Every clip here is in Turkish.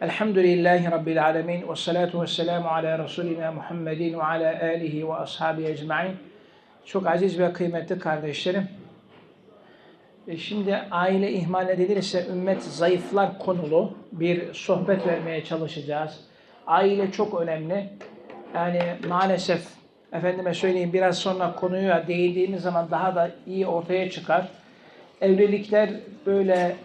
Elhamdülillahi Rabbil alemin ve salatu ve selamu ala Resulina Muhammedin ve ala alihi ve ashabi ecmain. Çok aziz ve kıymetli kardeşlerim. E, Şimdi aile ihmal edilirse ümmet zayıflar konulu bir sohbet vermeye çalışacağız. Aile çok önemli. Yani maalesef efendime söyleyeyim biraz sonra konuya değindiğimiz zaman daha da iyi ortaya çıkar. Evlilikler böyle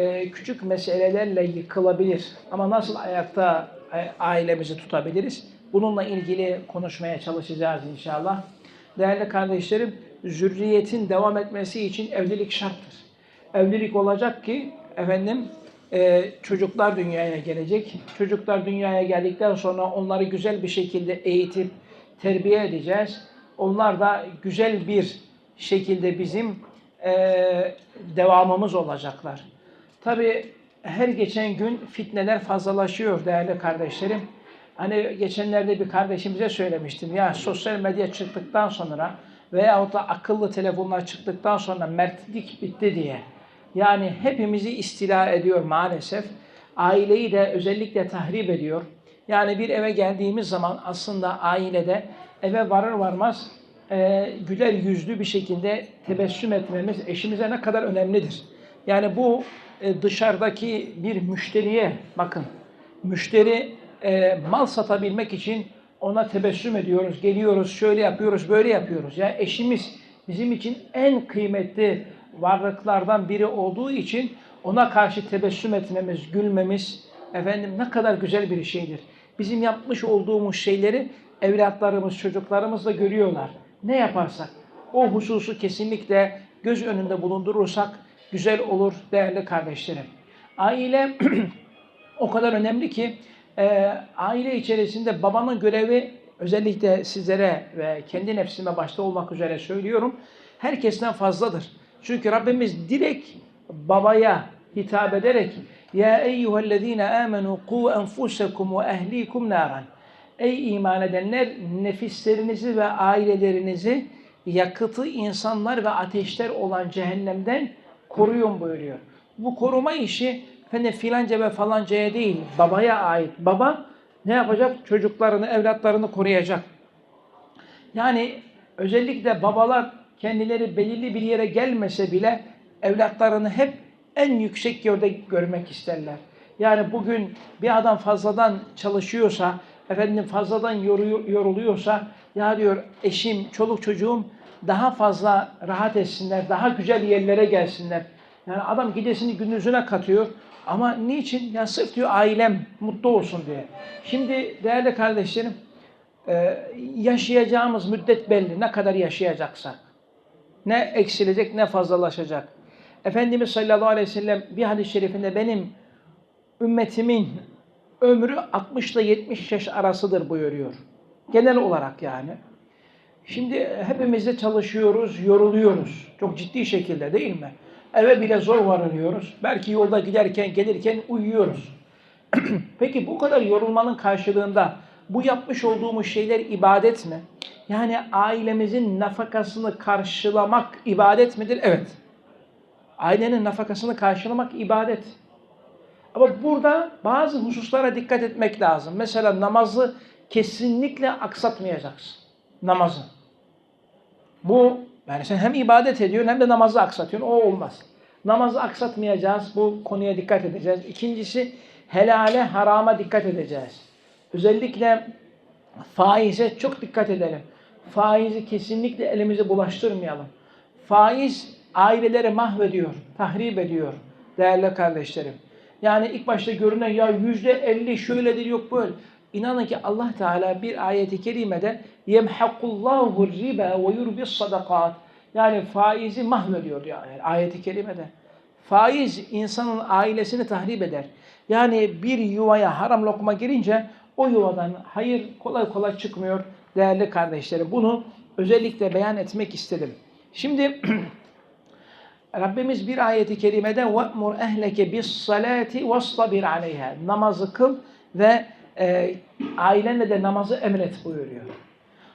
e, küçük meselelerle yıkılabilir. Ama nasıl ayakta e, ailemizi tutabiliriz? Bununla ilgili konuşmaya çalışacağız inşallah. Değerli kardeşlerim, zürriyetin devam etmesi için evlilik şarttır. Evlilik olacak ki efendim e, çocuklar dünyaya gelecek. Çocuklar dünyaya geldikten sonra onları güzel bir şekilde eğitip terbiye edeceğiz. Onlar da güzel bir şekilde bizim devamımız olacaklar. Tabi her geçen gün fitneler fazlalaşıyor değerli kardeşlerim. Hani geçenlerde bir kardeşimize söylemiştim. Ya sosyal medya çıktıktan sonra veyahut da akıllı telefonlar çıktıktan sonra mertlik bitti diye. Yani hepimizi istila ediyor maalesef. Aileyi de özellikle tahrip ediyor. Yani bir eve geldiğimiz zaman aslında ailede eve varır varmaz e, güler yüzlü bir şekilde tebessüm etmemiz eşimize ne kadar önemlidir. Yani bu e, dışarıdaki bir müşteriye bakın. Müşteri e, mal satabilmek için ona tebessüm ediyoruz, geliyoruz, şöyle yapıyoruz, böyle yapıyoruz. Ya yani eşimiz bizim için en kıymetli varlıklardan biri olduğu için ona karşı tebessüm etmemiz, gülmemiz efendim ne kadar güzel bir şeydir. Bizim yapmış olduğumuz şeyleri evlatlarımız, çocuklarımız da görüyorlar. Ne yaparsak o hususu kesinlikle göz önünde bulundurursak güzel olur değerli kardeşlerim. Aile o kadar önemli ki e, aile içerisinde babanın görevi özellikle sizlere ve kendi nefsime başta olmak üzere söylüyorum. Herkesten fazladır. Çünkü Rabbimiz direkt babaya hitap ederek Ya eyyühellezine amenu ku enfusekum ve ehlikum naran Ey iman edenler nefislerinizi ve ailelerinizi yakıtı insanlar ve ateşler olan cehennemden koruyun buyuruyor. Bu koruma işi efendim filanca ve falancaya değil, babaya ait. Baba ne yapacak? Çocuklarını, evlatlarını koruyacak. Yani özellikle babalar kendileri belirli bir yere gelmese bile evlatlarını hep en yüksek yerde görmek isterler. Yani bugün bir adam fazladan çalışıyorsa, efendim fazladan yoruluyorsa, ya diyor eşim, çoluk çocuğum daha fazla rahat etsinler, daha güzel yerlere gelsinler. Yani adam gidesini gündüzüne katıyor. Ama niçin? Ya sırf diyor ailem mutlu olsun diye. Şimdi değerli kardeşlerim, yaşayacağımız müddet belli. Ne kadar yaşayacaksak. Ne eksilecek ne fazlalaşacak. Efendimiz sallallahu aleyhi ve sellem bir hadis-i şerifinde benim ümmetimin ömrü 60 ile 70 yaş arasıdır buyuruyor. Genel olarak yani. Şimdi hepimiz de çalışıyoruz, yoruluyoruz. Çok ciddi şekilde değil mi? Eve bile zor varılıyoruz. Belki yolda giderken, gelirken uyuyoruz. Peki bu kadar yorulmanın karşılığında bu yapmış olduğumuz şeyler ibadet mi? Yani ailemizin nafakasını karşılamak ibadet midir? Evet. Ailenin nafakasını karşılamak ibadet. Ama burada bazı hususlara dikkat etmek lazım. Mesela namazı kesinlikle aksatmayacaksın. Namazı. Bu yani sen hem ibadet ediyorsun hem de namazı aksatıyorsun. O olmaz. Namazı aksatmayacağız. Bu konuya dikkat edeceğiz. İkincisi helale harama dikkat edeceğiz. Özellikle faize çok dikkat edelim. Faizi kesinlikle elimize bulaştırmayalım. Faiz aileleri mahvediyor, tahrip ediyor değerli kardeşlerim. Yani ilk başta görünen ya yüzde elli şöyledir yok böyle. İnanın ki Allah Teala bir ayeti kerimede yemhakullahu riba ve yurbis sadakat. Yani faizi mahvediyor yani ayeti kerimede. Faiz insanın ailesini tahrip eder. Yani bir yuvaya haram lokma girince o yuvadan hayır kolay kolay çıkmıyor değerli kardeşlerim. Bunu özellikle beyan etmek istedim. Şimdi Rabbimiz bir ayeti kerimede وَأْمُرْ اَهْلَكَ بِالصَّلَاةِ وَاسْطَبِرْ عَلَيْهَا Namazı kıl ve e, ailenle de namazı emret buyuruyor.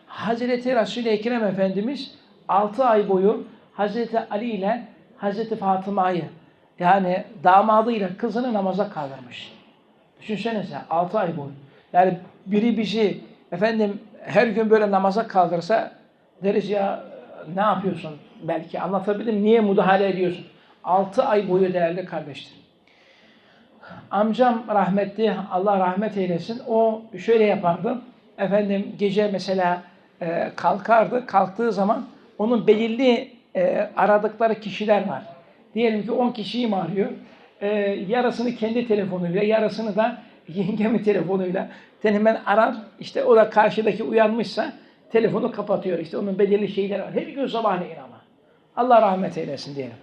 Hazreti Resul-i Ekrem Efendimiz 6 ay boyu Hazreti Ali ile Hazreti Fatıma'yı yani damadıyla kızını namaza kaldırmış. Düşünsenize 6 ay boyu. Yani biri bizi efendim her gün böyle namaza kaldırsa deriz ya ne yapıyorsun? Belki anlatabildim. Niye müdahale ediyorsun? 6 ay boyu değerli kardeşlerim. Amcam rahmetli, Allah rahmet eylesin. O şöyle yapardı. Efendim gece mesela e, kalkardı. Kalktığı zaman onun belirli e, aradıkları kişiler var. Diyelim ki 10 kişiyi mi arıyor? E, yarısını kendi telefonuyla, yarısını da yengemin telefonuyla hemen arar. İşte o da karşıdaki uyanmışsa telefonu kapatıyor. İşte onun belirli şeyleri var. Her gün sabahleyin ama. Allah rahmet eylesin diyelim.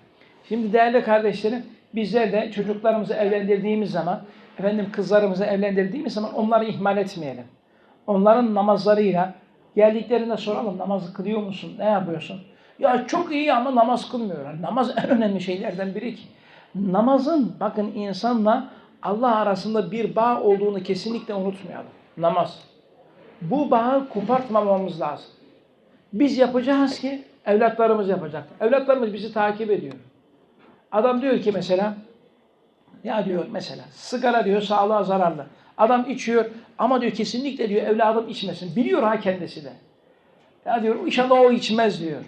Şimdi değerli kardeşlerim, bizler de çocuklarımızı evlendirdiğimiz zaman, efendim kızlarımızı evlendirdiğimiz zaman onları ihmal etmeyelim. Onların namazlarıyla geldiklerinde soralım, namazı kılıyor musun, ne yapıyorsun? Ya çok iyi ama namaz kılmıyor. Namaz en önemli şeylerden biri ki. Namazın bakın insanla Allah arasında bir bağ olduğunu kesinlikle unutmayalım. Namaz. Bu bağı kopartmamamız lazım. Biz yapacağız ki evlatlarımız yapacak. Evlatlarımız bizi takip ediyor. Adam diyor ki mesela ya diyor mesela sigara diyor sağlığa zararlı. Adam içiyor ama diyor kesinlikle diyor evladım içmesin. Biliyor ha kendisi de. Ya diyor inşallah o içmez diyor.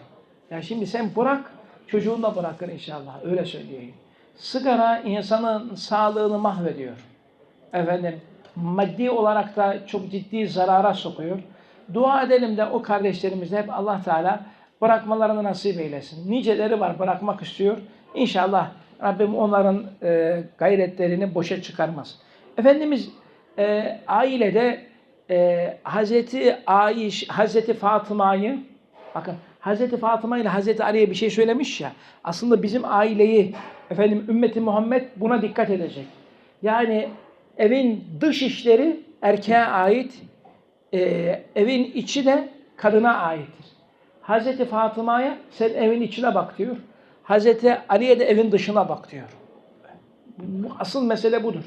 Ya şimdi sen bırak çocuğun da bırakır inşallah öyle söyleyeyim. Sigara insanın sağlığını mahvediyor. Efendim maddi olarak da çok ciddi zarara sokuyor. Dua edelim de o kardeşlerimize hep Allah Teala bırakmalarını nasip eylesin. Niceleri var bırakmak istiyor. İnşallah Rabbim onların e, gayretlerini boşa çıkarmaz. Efendimiz e, ailede e, Hazreti Aiş, Hazreti Fatıma'yı bakın Hazreti Fatıma ile Hazreti Ali'ye bir şey söylemiş ya aslında bizim aileyi efendim ümmeti Muhammed buna dikkat edecek. Yani evin dış işleri erkeğe ait, e, evin içi de kadına aittir. Hazreti Fatıma'ya sen evin içine bak diyor. Hazreti Ali'ye de evin dışına bak diyor. Bu, asıl mesele budur.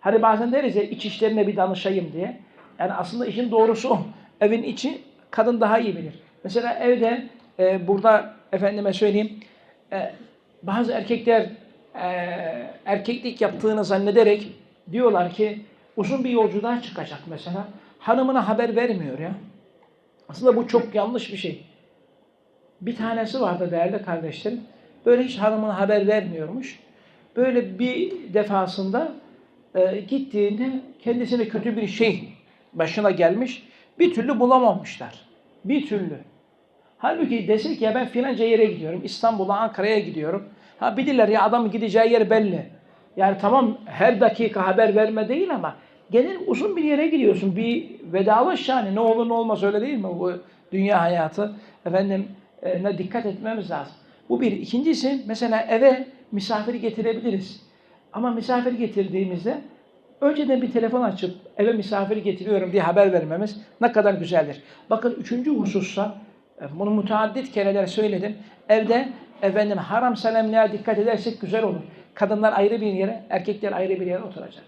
Hani bazen deriz ya iç işlerine bir danışayım diye. Yani aslında işin doğrusu. Evin içi kadın daha iyi bilir. Mesela evde e, burada efendime söyleyeyim e, bazı erkekler e, erkeklik yaptığını zannederek diyorlar ki uzun bir yolculuğa çıkacak mesela. Hanımına haber vermiyor ya. Aslında bu çok yanlış bir şey. Bir tanesi vardı değerli kardeşlerim. Böyle hiç hanımına haber vermiyormuş. Böyle bir defasında e, gittiğinde kendisine kötü bir şey başına gelmiş. Bir türlü bulamamışlar. Bir türlü. Halbuki desek ya ben filanca yere gidiyorum. İstanbul'a, Ankara'ya gidiyorum. Ha bilirler ya adamın gideceği yer belli. Yani tamam her dakika haber verme değil ama genel uzun bir yere gidiyorsun. Bir vedalaş yani ne olur ne olmaz öyle değil mi bu dünya hayatı? Efendim e, dikkat etmemiz lazım. Bu bir. İkincisi mesela eve misafir getirebiliriz. Ama misafir getirdiğimizde önceden bir telefon açıp eve misafir getiriyorum diye haber vermemiz ne kadar güzeldir. Bakın üçüncü husussa bunu müteaddit kereler söyledim. Evde efendim haram selamlığa dikkat edersek güzel olur. Kadınlar ayrı bir yere, erkekler ayrı bir yere oturacak.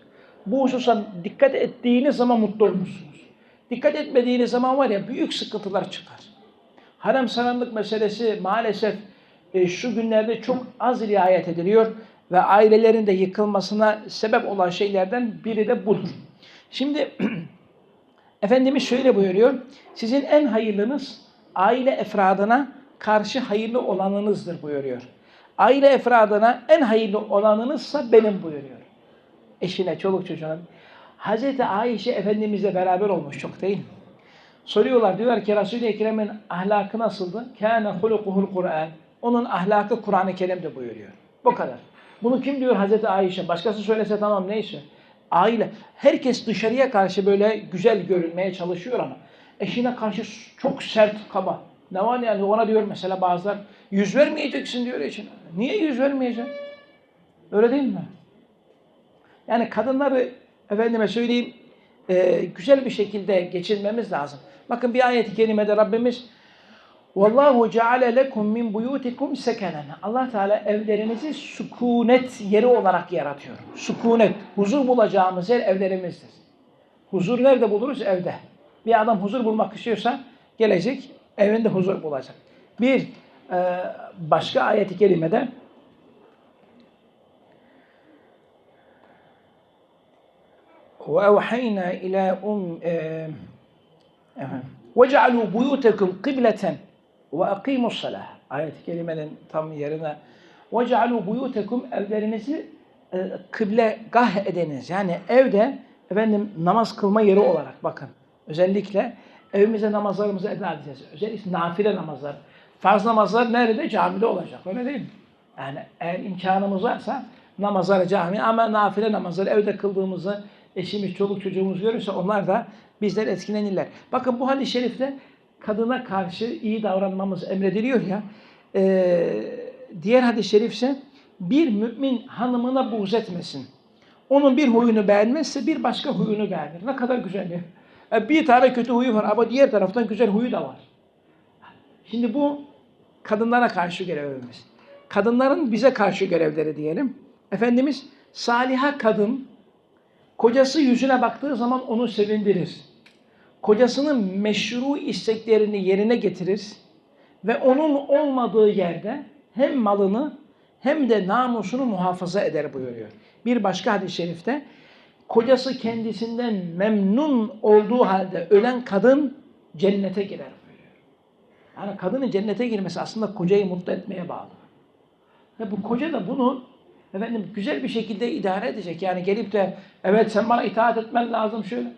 Bu hususa dikkat ettiğiniz zaman mutlu olmuşsunuz. Dikkat etmediğiniz zaman var ya büyük sıkıntılar çıkar. Haram selamlık meselesi maalesef e, şu günlerde çok az riayet ediliyor ve ailelerin de yıkılmasına sebep olan şeylerden biri de budur. Şimdi Efendimiz şöyle buyuruyor. Sizin en hayırlınız aile efradına karşı hayırlı olanınızdır buyuruyor. Aile efradına en hayırlı olanınızsa benim buyuruyor. Eşine, çoluk çocuğuna. Hazreti Ayşe Efendimizle beraber olmuş çok değil mi? Soruyorlar diyorlar ki Resul-i Ekrem'in ahlakı nasıldı? Kâne hulukuhul Kur'an. Onun ahlakı Kur'an-ı Kerim'de buyuruyor. Bu kadar. Bunu kim diyor Hazreti Ayşe? Başkası söylese tamam neyse. Aile. Herkes dışarıya karşı böyle güzel görünmeye çalışıyor ama eşine karşı çok sert, kaba. Ne var yani ona diyor mesela bazılar yüz vermeyeceksin diyor eşine. Niye yüz vermeyeceksin? Öyle değil mi? Yani kadınları efendime söyleyeyim e, güzel bir şekilde geçirmemiz lazım. Bakın bir ayet-i kerimede Rabbimiz Vallahu ceale lekum min buyutikum sekenen. Allah Teala evlerinizi sükunet yeri olarak yaratıyor. Sükunet, huzur bulacağımız yer evlerimizdir. Huzur nerede buluruz? Evde. Bir adam huzur bulmak istiyorsa gelecek, evinde huzur bulacak. Bir e, başka ayet-i kerimede um e, efendim. وَجَعَلُوا بُيُوتَكُمْ قِبْلَةً وَاَقِيمُوا الصَّلَاةِ Ayet-i kerimenin tam yerine وَجَعَلُوا بُيُوتَكُمْ evlerinizi e, kıble gah ediniz. Yani evde efendim namaz kılma yeri olarak bakın. Özellikle evimize namazlarımızı eda edeceğiz. Özellikle nafile namazlar. Farz namazlar nerede? Camide olacak. Öyle değil mi? Yani eğer imkanımız varsa namazları cami ama nafile namazları evde kıldığımızı eşimiz, çoluk çocuğumuz görürse onlar da bizden etkilenirler. Bakın bu hadis-i şerifte kadına karşı iyi davranmamız emrediliyor ya. Ee, diğer hadis-i şerif ise bir mümin hanımına buğz etmesin. Onun bir huyunu beğenmezse bir başka huyunu beğenir. Ne kadar güzel ya. E, Bir tane kötü huyu var ama diğer taraftan güzel huyu da var. Şimdi bu kadınlara karşı görevimiz. Kadınların bize karşı görevleri diyelim. Efendimiz saliha kadın kocası yüzüne baktığı zaman onu sevindirir. Kocasının meşru isteklerini yerine getirir ve onun olmadığı yerde hem malını hem de namusunu muhafaza eder buyuruyor. Bir başka hadis-i şerifte kocası kendisinden memnun olduğu halde ölen kadın cennete girer buyuruyor. Yani kadının cennete girmesi aslında kocayı mutlu etmeye bağlı. Ve bu koca da bunu efendim güzel bir şekilde idare edecek. Yani gelip de evet sen bana itaat etmen lazım şöyle.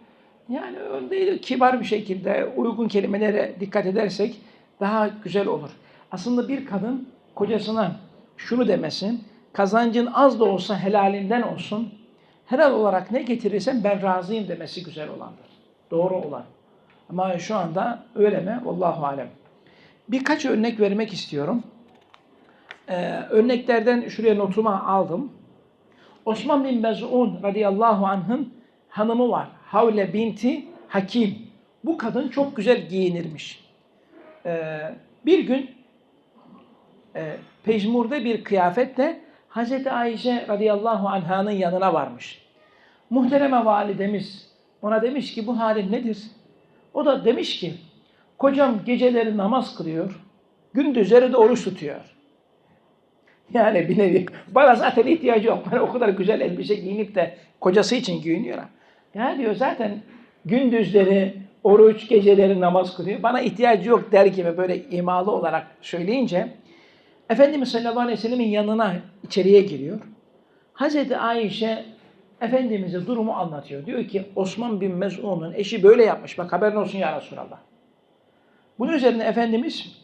Yani öyle. Kibar bir şekilde uygun kelimelere dikkat edersek daha güzel olur. Aslında bir kadın kocasına şunu demesin. Kazancın az da olsa helalinden olsun. Helal olarak ne getirirsen ben razıyım demesi güzel olandır. Doğru olan. Ama şu anda öyle mi? Allahu alem. Birkaç örnek vermek istiyorum. Ee, örneklerden şuraya notuma aldım. Osman bin Mez'un radıyallahu anh'ın hanımı var. Havle binti Hakim. Bu kadın çok güzel giyinirmiş. Ee, bir gün e, pejmurde bir kıyafetle Hazreti Ayşe radıyallahu anh'ın yanına varmış. Muhtereme validemiz ona demiş ki bu halin nedir? O da demiş ki kocam geceleri namaz kılıyor, gündüzleri de oruç tutuyor. Yani bir nevi bana zaten ihtiyacı yok. Bana o kadar güzel elbise giyinip de kocası için giyiniyor. Ya diyor zaten gündüzleri oruç, geceleri namaz kılıyor. Bana ihtiyacı yok der gibi böyle imalı olarak söyleyince Efendimiz sallallahu aleyhi ve sellemin yanına içeriye giriyor. Hazreti Ayşe Efendimiz'e durumu anlatıyor. Diyor ki Osman bin Mez'un'un eşi böyle yapmış. Bak haberin olsun ya Resulallah. Bunun üzerine Efendimiz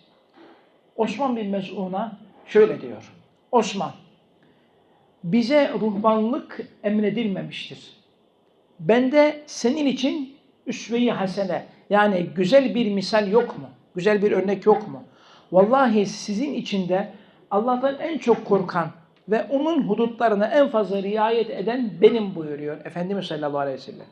Osman bin Mez'un'a şöyle diyor. Osman, bize ruhbanlık emredilmemiştir. Bende senin için üsve-i hasene yani güzel bir misal yok mu? Güzel bir örnek yok mu? Vallahi sizin içinde Allah'tan en çok korkan ve onun hudutlarına en fazla riayet eden benim buyuruyor Efendimiz sallallahu aleyhi ve sellem.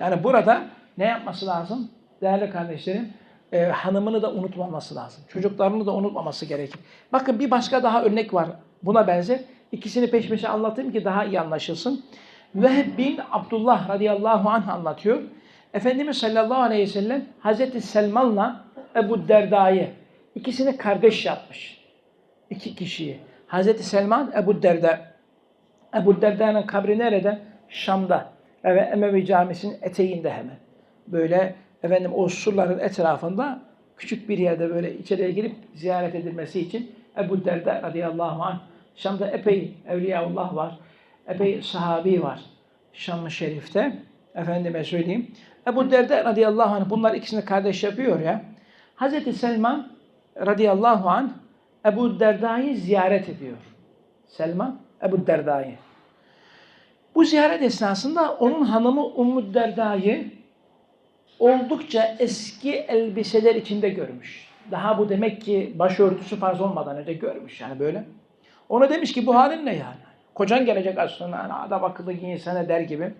Yani burada ne yapması lazım? Değerli kardeşlerim, e, hanımını da unutmaması lazım. Çocuklarını da unutmaması gerekir. Bakın bir başka daha örnek var buna benzer. İkisini peş peşe anlatayım ki daha iyi anlaşılsın. Vehb bin Abdullah radıyallahu anh anlatıyor. Efendimiz sallallahu aleyhi ve sellem Hazreti Selman'la Ebu Derda'yı ikisini kardeş yapmış. İki kişiyi. Hazreti Selman Ebu Derda. Ebu Derda'nın kabri nerede? Şam'da. Ve Emevi Camisi'nin eteğinde hemen. Böyle efendim o surların etrafında küçük bir yerde böyle içeriye girip ziyaret edilmesi için Ebu Derda radıyallahu anh Şam'da epey evliyaullah var. Epey sahabi var. Şam-ı Şerif'te. Efendime söyleyeyim. Ebu Derda radıyallahu anh bunlar ikisini kardeş yapıyor ya. Hazreti Selman radıyallahu anh Ebu Derda'yı ziyaret ediyor. Selman Ebu Derda'yı. Bu ziyaret esnasında onun hanımı Ummu Derda'yı oldukça eski elbiseler içinde görmüş. Daha bu demek ki başörtüsü farz olmadan önce görmüş yani böyle. Ona demiş ki bu halin ne yani? Kocan gelecek aslında hani adam akıllı giyinsene der gibi.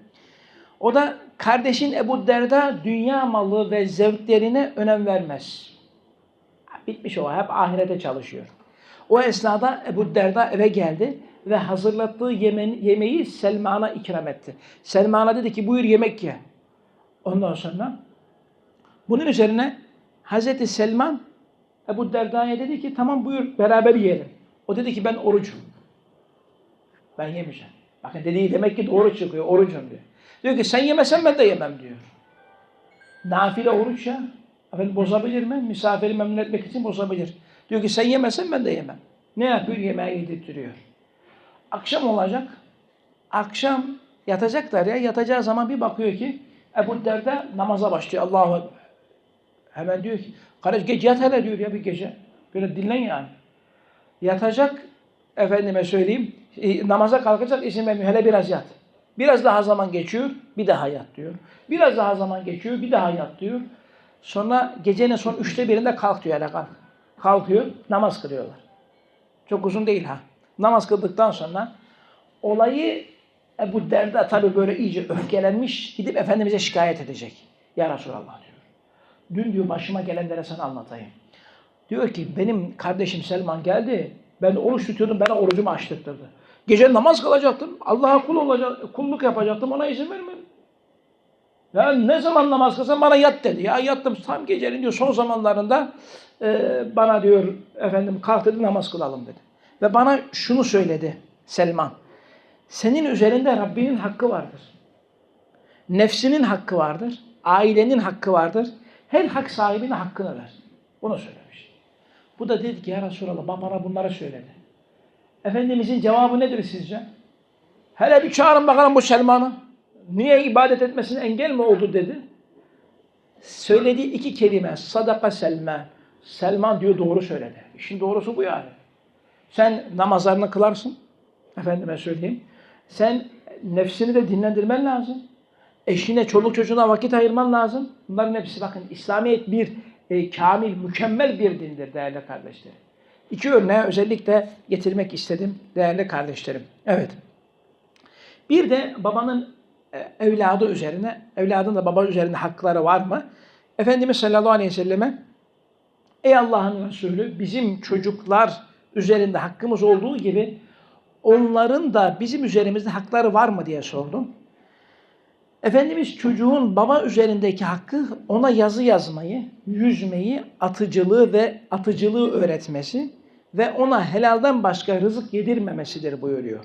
O da kardeşin Ebu Derda dünya malı ve zevklerine önem vermez. Bitmiş o hep ahirete çalışıyor. O esnada Ebu Derda eve geldi ve hazırlattığı yemen, yemeği Selman'a ikram etti. Selman'a dedi ki buyur yemek ye. Ondan sonra bunun üzerine Hazreti Selman Ebu Derda'ya dedi ki tamam buyur beraber yiyelim. O dedi ki ben orucum. Ben yemeyeceğim. Bakın dediği demek ki doğru çıkıyor. Orucum diyor. Diyor ki sen yemesen ben de yemem diyor. Nafile oruç ya. Efendim bozabilir mi? Misafiri memnun etmek için bozabilir. Diyor ki sen yemesen ben de yemem. Ne yapıyor? Yemeği yedirtiyor. Akşam olacak. Akşam yatacaklar ya. Yatacağı zaman bir bakıyor ki Ebu Derda namaza başlıyor. Allahu. Hemen diyor ki kardeş gece yat hele diyor ya bir gece. Böyle dinlen yani. Yatacak efendime söyleyeyim e, namaza kalkacak izin vermiyor. Hele biraz yat. Biraz daha zaman geçiyor. Bir daha yat diyor. Biraz daha zaman geçiyor. Bir daha yat diyor. Sonra gecenin son üçte birinde kalk diyor hele kalk. Kalkıyor. Namaz kılıyorlar. Çok uzun değil ha. Namaz kıldıktan sonra olayı Ebu Derda tabi böyle iyice öfkelenmiş. Gidip Efendimiz'e şikayet edecek. Ya Resulallah diyor. Dün diyor başıma gelenlere sana anlatayım. Diyor ki benim kardeşim Selman geldi. Ben oruç tutuyordum. Bana orucumu açtırttırdı. Gece namaz kılacaktım. Allah'a kul olacak, kulluk yapacaktım. Ona izin vermedi. Ya ne zaman namaz kılsam bana yat dedi. Ya yattım tam gecenin diyor son zamanlarında e, bana diyor efendim kalk dedi namaz kılalım dedi. Ve bana şunu söyledi Selman. Senin üzerinde Rabbinin hakkı vardır. Nefsinin hakkı vardır. Ailenin hakkı vardır. Her hak sahibine hakkını ver. Bunu söylemiş. Bu da dedi ki ya Resulallah bana bunları söyledi. Efendimizin cevabı nedir sizce? Hele bir çağırın bakalım bu Selman'ı. Niye ibadet etmesine engel mi oldu dedi. Söylediği iki kelime sadaka Selman. Selman diyor doğru söyledi. İşin doğrusu bu yani. Sen namazlarını kılarsın. Efendime söyleyeyim. Sen nefsini de dinlendirmen lazım. Eşine, çoluk çocuğuna vakit ayırman lazım. Bunların hepsi bakın İslamiyet bir e, kamil, mükemmel bir dindir değerli kardeşlerim. İki örneği özellikle getirmek istedim değerli kardeşlerim. Evet. Bir de babanın e, evladı üzerine, evladın da baba üzerinde hakları var mı? Efendimiz sallallahu aleyhi ve selleme Ey Allah'ın Resulü bizim çocuklar üzerinde hakkımız olduğu gibi onların da bizim üzerimizde hakları var mı diye sordum. Efendimiz çocuğun baba üzerindeki hakkı ona yazı yazmayı, yüzmeyi, atıcılığı ve atıcılığı öğretmesi ve ona helalden başka rızık yedirmemesidir buyuruyor.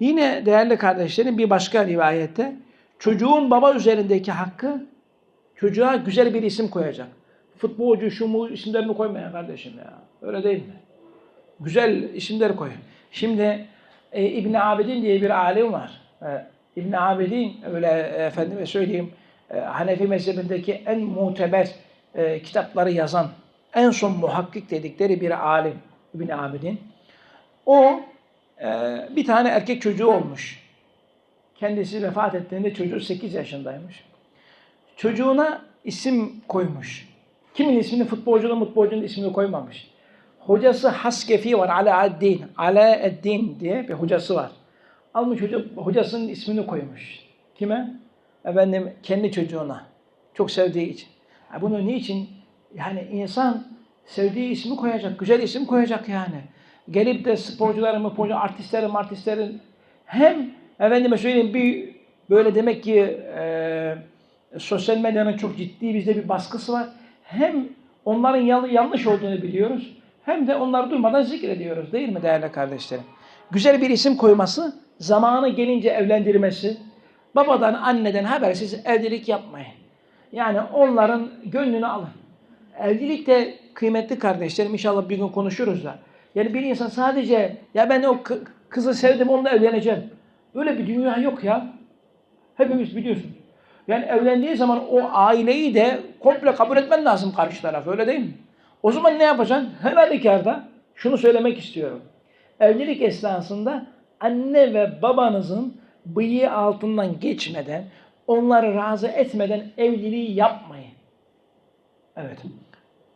Yine değerli kardeşlerim bir başka rivayette çocuğun baba üzerindeki hakkı çocuğa güzel bir isim koyacak. Futbolcu şu mu isimlerini koymaya kardeşim ya. Öyle değil mi? Güzel isimler koy. Şimdi e, İbn Abidin diye bir alim var. E, İbn Abidin öyle e, efendime söyleyeyim e, Hanefi mezhebindeki en muteber e, kitapları yazan en son muhakkik dedikleri bir alim İbn Abidin. O e, bir tane erkek çocuğu olmuş. Kendisi vefat ettiğinde çocuğu 8 yaşındaymış. Çocuğuna isim koymuş. Kimin ismini futbolcunun futbolcunun ismini koymamış. Hocası Haskefi var. Alaaddin. Alaaddin diye bir hocası var. Almış hoca, hocasının ismini koymuş. Kime? Efendim kendi çocuğuna. Çok sevdiği için. Bunu niçin? Yani insan sevdiği ismi koyacak. Güzel isim koyacak yani. Gelip de sporcuların, sporcu, artistlerin, artistlerin hem efendime söyleyeyim bir böyle demek ki e, sosyal medyanın çok ciddi bizde bir baskısı var. Hem onların yanlış olduğunu biliyoruz. Hem de onları durmadan zikrediyoruz değil mi değerli kardeşlerim? Güzel bir isim koyması, zamanı gelince evlendirmesi, babadan anneden habersiz evlilik yapmayın. Yani onların gönlünü alın. Evlilik de kıymetli kardeşlerim inşallah bir gün konuşuruz da. Yani bir insan sadece ya ben o kızı sevdim onunla evleneceğim. Öyle bir dünya yok ya. Hepimiz biliyorsunuz. Yani evlendiği zaman o aileyi de komple kabul etmen lazım karşı taraf öyle değil mi? O zaman ne yapacaksın? Her halükarda şunu söylemek istiyorum. Evlilik esnasında anne ve babanızın bıyığı altından geçmeden, onları razı etmeden evliliği yapmayın. Evet.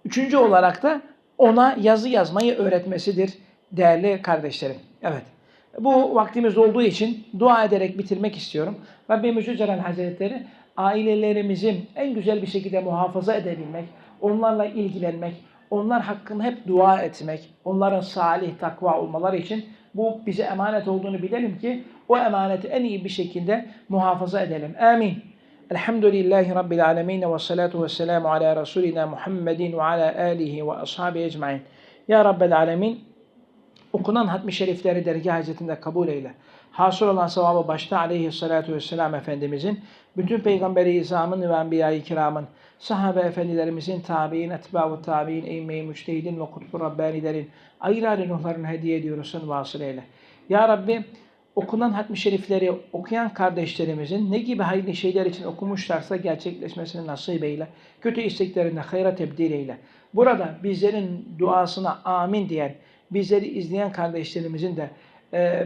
Üçüncü olarak da ona yazı yazmayı öğretmesidir değerli kardeşlerim. Evet. Bu vaktimiz olduğu için dua ederek bitirmek istiyorum. Rabbimiz Yücelen Hazretleri ailelerimizi en güzel bir şekilde muhafaza edebilmek, onlarla ilgilenmek, onlar hakkında hep dua etmek, onların salih, takva olmaları için bu bize emanet olduğunu bilelim ki o emaneti en iyi bir şekilde muhafaza edelim. Amin. Elhamdülillahi Rabbil alemin ve salatu ve selamu ala Resulina Muhammedin ve ala alihi ve ashabi ecmain. Ya Rabbel alemin okunan hatmi şerifleri dergah hacetinde kabul eyle. Hasıl olan sevabı başta aleyhissalatu vesselam Efendimizin, bütün Peygamberi İzam'ın ve Enbiya-i Kiram'ın, sahabe efendilerimizin, tabi'in, etba'u tabi'in, eyyme-i müçtehidin ve kutbu Rabbanilerin ayrı ayrı ruhlarını hediye ediyorsun vasıl eyle. Ya Rabbi okunan hatmi şerifleri okuyan kardeşlerimizin ne gibi hayırlı şeyler için okumuşlarsa gerçekleşmesini nasip eyle. Kötü isteklerine hayra tebdil eyle. Burada bizlerin duasına amin diyen, bizleri izleyen kardeşlerimizin de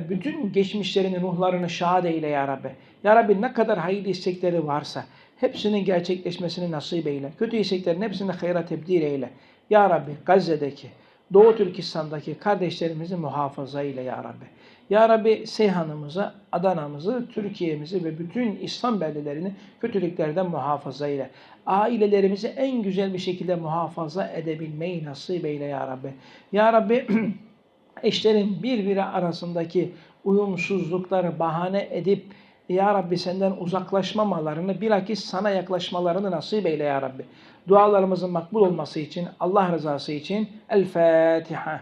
bütün geçmişlerinin ruhlarını şad eyle ya Rabbi. Ya Rabbi ne kadar hayırlı istekleri varsa hepsinin gerçekleşmesini nasip eyle. Kötü isteklerin hepsini hayra tebdil eyle. Ya Rabbi Gazze'deki, Doğu Türkistan'daki kardeşlerimizi muhafaza ile ya Rabbi. Ya Rabbi Seyhan'ımızı, Adana'mızı, Türkiye'mizi ve bütün İslam beldelerini kötülüklerden muhafaza ile. Ailelerimizi en güzel bir şekilde muhafaza edebilmeyi nasip eyle ya Rabbi. Ya Rabbi eşlerin birbiri arasındaki uyumsuzlukları bahane edip ya Rabbi senden uzaklaşmamalarını, bilakis sana yaklaşmalarını nasip eyle ya Rabbi. Dualarımızın makbul olması için, Allah rızası için El Fatiha.